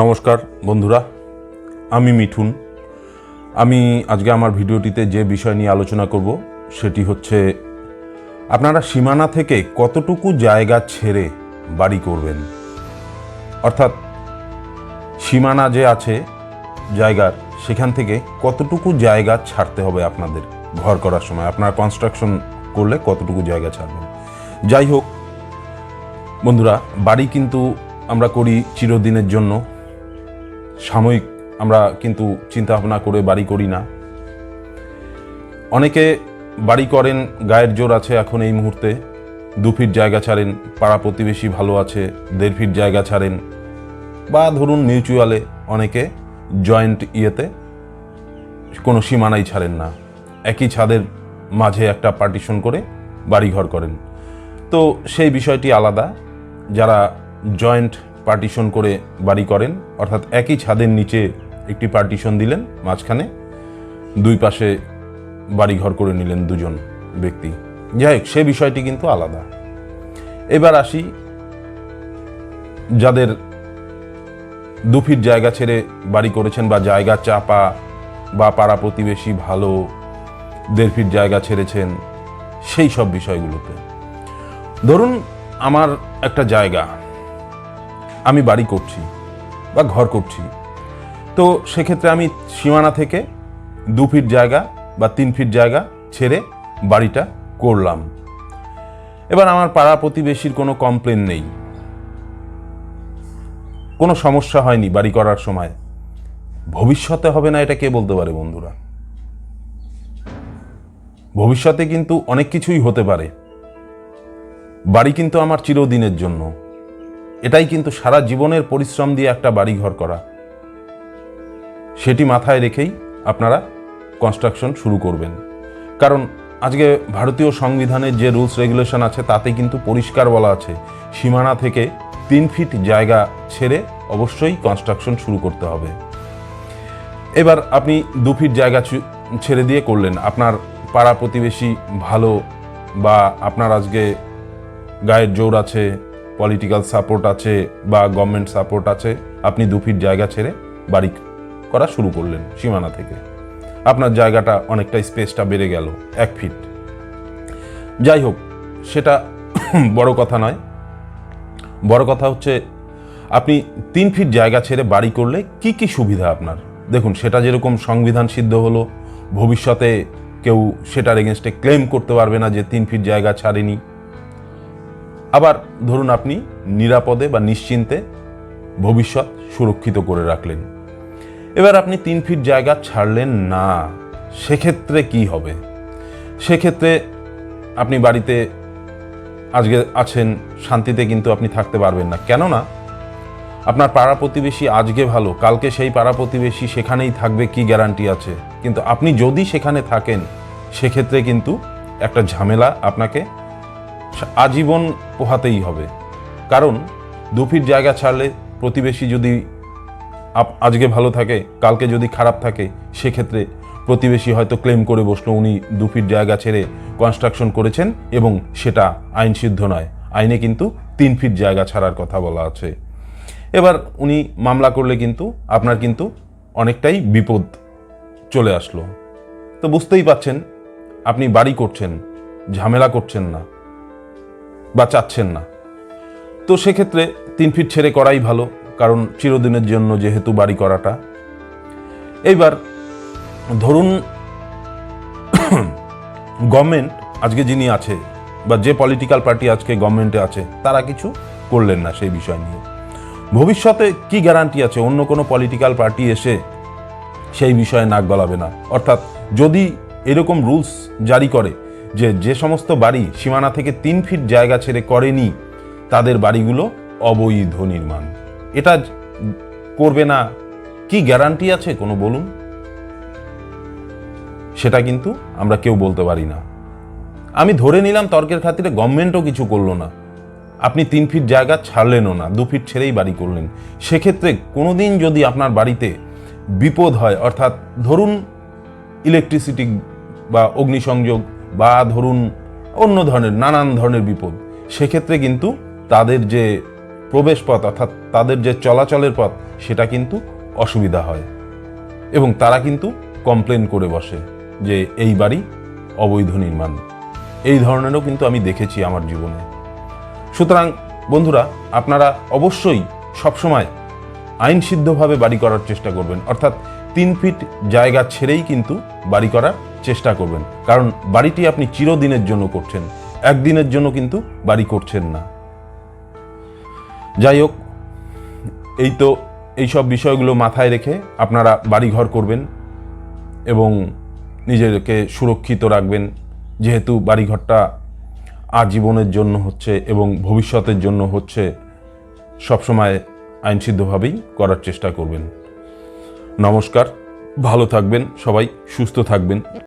নমস্কার বন্ধুরা, আমি মিঠুন। আমি আজকে আমার ভিডিওটিতে যে বিষয় নিয়ে আলোচনা করব, সেটি হচ্ছে আপনারা সীমানা থেকে কতটুকু জায়গা ছেড়ে বাড়ি করবেন? অর্থাৎ সীমানা যে আছে, জায়গার, সেখান থেকে কতটুকু জায়গা ছাড়তে হবে আপনাদের ঘর করার সময়? আপনারা কনস্ট্রাকশন করলে কতটুকু জায়গা ছাড়বেন? যাই হোক, বন্ধুরা, বাড়ি কিন্তু আমরা করি চিরদিনের জন্য। সাময়িক আমরা কিন্তু চিন্তা ভাবনা করে বাড়ি করি না। অনেকে বাড়ি করেন, গায়ের জোর আছে এখন এই মুহূর্তে। দু ফিট জায়গা ছাড়েন, পাড়া প্রতিবেশী ভালো আছে, দেড় ফিট জায়গা ছাড়েন। বা ধরুন মিউচুয়ালে অনেকে জয়েন্ট ইয়েতে কোনো সীমানাই ছাড়েন না। একই ছাদের মাঝে একটা পার্টিশন করে বাড়িঘর করেন। তো সেই বিষয়টি আলাদা। যারা জয়েন্ট পার্টিশন করে বাড়ি করেন। অর্থাৎ একই ছাদের নিচে একটি পার্টিশন দিলেন, মাঝখানে দুই পাশে বাড়িঘর করে নিলেন দুজন ব্যক্তি। যাই হোক, সে বিষয়টি কিন্তু আলাদা। এবার আসি যাদের দু ফিট জায়গা ছেড়ে বাড়ি করেছেন বা জায়গা চাপা বা পাড়া প্রতিবেশী ভালো দেড় ফিট জায়গা ছেড়েছেন, সেই সব বিষয়গুলোতে। ধরুন, আমার একটা জায়গা আমি বাড়ি করছি বা ঘর করছি। তো সেক্ষেত্রে আমি সীমানা থেকে দু ফিট জায়গা বা তিন ফিট জায়গা ছেড়ে বাড়িটা করলাম। এবার আমার পাড়া প্রতিবেশীর কোনো কমপ্লেন নেই। কোনো সমস্যা হয়নি বাড়ি করার সময়। ভবিষ্যতে হবে না এটা কে বলতে পারে বন্ধুরা? ভবিষ্যতে কিন্তু অনেক কিছুই হতে পারে। বাড়ি কিন্তু আমার চিরদিনের জন্য। এটাই কিন্তু সারা জীবনের পরিশ্রম দিয়ে একটা বাড়ি ঘর করা। সেটি মাথায় রেখেই আপনারা কনস্ট্রাকশন শুরু করবেন। কারণ আজকে ভারতীয় সংবিধানের যে রুলস রেগুলেশন আছে, তাতে কিন্তু পরিষ্কার বলা আছে, সীমানা থেকে তিন ফিট জায়গা ছেড়ে অবশ্যই কনস্ট্রাকশন শুরু করতে হবে। এবার আপনি দু ফিট জায়গা ছেড়ে দিয়ে করলেন, আপনার পাড়া প্রতিবেশী ভালো বা আপনার আজকে গায়ের জোর আছে পলিটিক্যাল সাপোর্ট আছে বা গভর্নমেন্ট সাপোর্ট আছে, আপনি দু ফিট জায়গা ছেড়ে বাড়ি করা শুরু করলেন সীমানা থেকে। আপনার জায়গাটা অনেকটা স্পেসটা বেড়ে গেল এক ফিট যাই হোক, সেটা বড় কথা নয়। বড় কথা হচ্ছে, আপনি তিন ফিট জায়গা ছেড়ে বাড়ি করলে কি কি সুবিধা আপনার? দেখুন, সেটা যেরকম সংবিধান সিদ্ধ হলো, ভবিষ্যতে কেউ সেটার এগেনস্টে ক্লেম করতে পারবে না যে তিন ফিট জায়গা ছাড়েনি। আবার ধরুন আপনি নিরাপদে বা নিশ্চিন্তে ভবিষ্যৎ সুরক্ষিত করে রাখলেন। এবার আপনি তিন ফিট জায়গা ছাড়লেন না, সেক্ষেত্রে কি হবে? সেক্ষেত্রে আপনি বাড়িতে আজকে আছেন, শান্তিতে কিন্তু আপনি থাকতে পারবেন না। কেননা আপনার পাড়া প্রতিবেশী আজকে ভালো, কালকে সেই পাড়া প্রতিবেশী সেখানেই থাকবে কি গ্যারান্টি আছে? কিন্তু আপনি যদি সেখানে থাকেন, সেক্ষেত্রে কিন্তু একটা ঝামেলা আপনাকে আজীবন পোহাতেই হবে। কারণ দু ফিট জায়গা ছাড়লে প্রতিবেশী যদি আজকে ভালো থাকে, কালকে যদি খারাপ থাকে, সেক্ষেত্রে প্রতিবেশী হয়তো ক্লেম করে বসল উনি দু ফিট জায়গা ছেড়ে কনস্ট্রাকশন করেছেন এবং সেটা আইন সিদ্ধ নয়। আইনে কিন্তু তিন ফিট জায়গা ছাড়ার কথা বলা আছে। এবার উনি মামলা করলে কিন্তু আপনার কিন্তু অনেকটাই বিপদ চলে আসলো। তো বুঝতেই পাচ্ছেন, আপনি বাড়ি করছেন, ঝামেলা করছেন না। বা চাচ্ছেন না। তো সেক্ষেত্রে তিন ফিট ছেড়ে করাই ভালো, কারণ চিরদিনের জন্য যেহেতু বাড়ি করাটা। এইবার ধরুন গভর্নমেন্ট আজকে যিনি আছে, বা যে পলিটিক্যাল পার্টি আজকে গভর্নমেন্টে আছে, তারা কিছু করলেন না সেই বিষয় নিয়ে। ভবিষ্যতে কি গ্যারান্টি আছে? অন্য কোনো পলিটিক্যাল পার্টি এসে সেই বিষয়ে নাক গলাবে না। অর্থাৎ যদি এরকম রুলস জারি করে যে যে সমস্ত বাড়ি সীমানা থেকে তিন ফিট জায়গা ছেড়ে করেনি, তাদের বাড়িগুলো অবৈধ নির্মাণ। এটা করবে না, কি গ্যারান্টি আছে কোনো বলুন? সেটা কিন্তু আমরা কেউ বলতে পারি না। আমি ধরে নিলাম তর্কের খাতিরে গভর্নমেন্টও কিছু করল না। আপনি তিন ফিট জায়গা ছাড়লেনও না, দু ফিট ছেড়েই বাড়ি করলেন। সেক্ষেত্রে কোনোদিন যদি আপনার বাড়িতে বিপদ হয়, অর্থাৎ ধরুন ইলেকট্রিসিটি বা অগ্নিসংযোগ বা ধরুন অন্য ধরনের, নানান ধরনের বিপদ, সেক্ষেত্রে কিন্তু তাদের যে প্রবেশ পথ অর্থাৎ তাদের যে চলাচলের পথ, সেটা কিন্তু অসুবিধা হয়। এবং তারা কিন্তু কমপ্লেন করে বসে যে এই বাড়ি অবৈধ নির্মাণ। এই ধরনেরও কিন্তু আমি দেখেছি আমার জীবনে। সুতরাং বন্ধুরা, আপনারা অবশ্যই সবসময় আইনসিদ্ধভাবে বাড়ি করার চেষ্টা করবেন। অর্থাৎ তিন ফিট জায়গা ছেড়েই কিন্তু বাড়ি করার চেষ্টা করবেন। কারণ বাড়িটি আপনি চিরদিনের জন্য করছেন, একদিনের জন্য কিন্তু বাড়ি করছেন না। যাই হোক, এই তো এইসব বিষয়গুলো মাথায় রেখে আপনারা বাড়িঘর করবেন এবং নিজেকে সুরক্ষিত রাখবেন, যেহেতু বাড়িঘরটা আজীবনের জন্য হচ্ছে এবং ভবিষ্যতের জন্য হচ্ছে সবসময় আইনসিদ্ধভাবেই করার চেষ্টা করবেন। নমস্কার ভালো থাকবেন সবাই সুস্থ থাকবেন।